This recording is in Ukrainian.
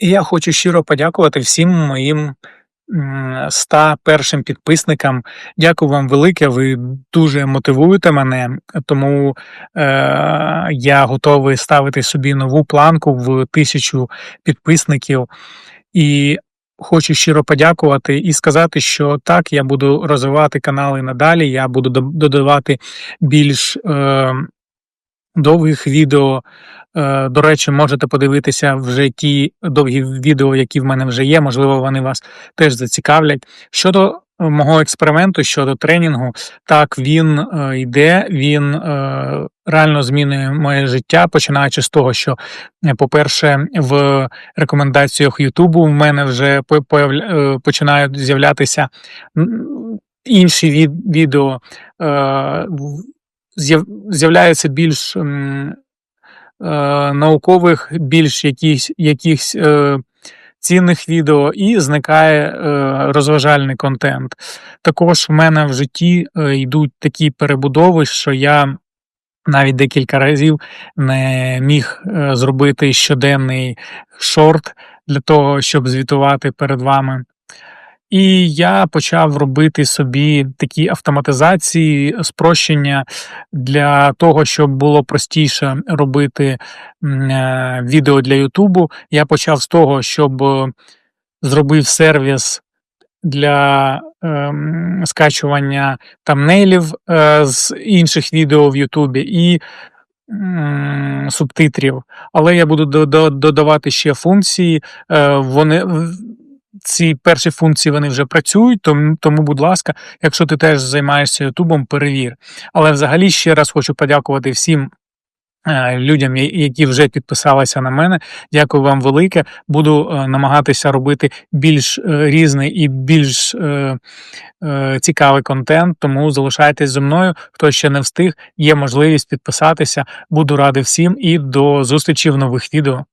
Я хочу щиро подякувати всім моїм 100 першим підписникам. Дякую вам велике. Ви дуже мотивуєте мене, тому е, я готовий ставити собі нову планку в тисячу підписників. І хочу щиро подякувати і сказати, що так, я буду розвивати канали надалі. Я буду додавати більш е, довгих відео. Е, До речі, можете подивитися вже ті довгі відео, які в мене вже є. Можливо, вони вас теж зацікавлять. Щодо е, мого експерименту, щодо тренінгу, так він е, йде, він реально змінює моє життя, починаючи з того, що, по-перше, в рекомендаціях Ютубу в мене вже по- починають з'являтися інші від- відео. З'являється більш е, наукових, більш якихось, якихось е, цінних відео, і зникає е, розважальний контент. Також в мене в житті е, йдуть такі перебудови, що я навіть декілька разів не міг е, зробити щоденний шорт для того, щоб звітувати перед вами. І я почав робити собі такі автоматизації, спрощення для того, щоб було простіше робити е, відео для Ютубу. Я почав з того, щоб е, зробив сервіс для ем, скачування тамнейлів е, з інших відео в Ютубі і субтитрів. Але я буду до- до- додавати ще функції. Е, вони ці перші функції вони вже працюють, тому, тому, будь ласка, якщо ти теж займаєшся Ютубом, перевір. Але взагалі ще раз хочу подякувати всім. е, Людям, які вже підписалися на мене, дякую вам велике. Буду е, намагатися робити більш е, різний і більш е, е, цікавий контент. Тому залишайтесь зі мною. Хто ще не встиг, є можливість підписатися. Буду радий всім і до зустрічі в нових відео.